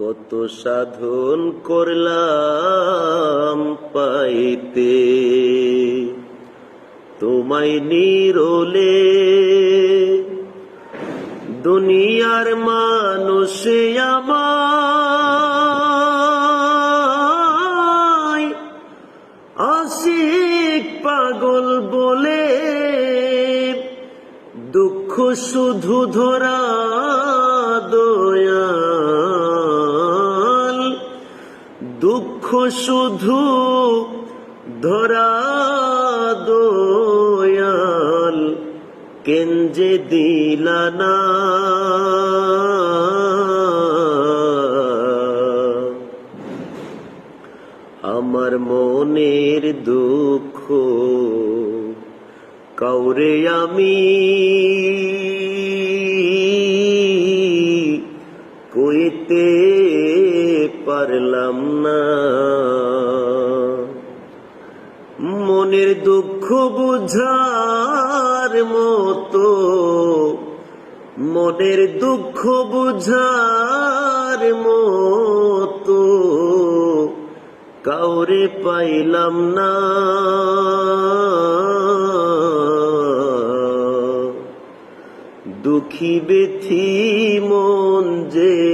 কত সাধন করলাম পাইতে। তোমায় নিরলে দুনিয়ার মানুষে আমায় আশিক পাগল বলে, দুঃখ শুধু ধরা দুঃখ শুধু ধরা দয়াল কেঞ্জে দিলানা আমার মনের দুঃখ কাউরে আমি কইতে পারলাম না মনের দুঃখ বুঝার মতো মনের দুঃখ বুঝার মতো কাউরে পাইলাম না দুঃখী বেথি মন যে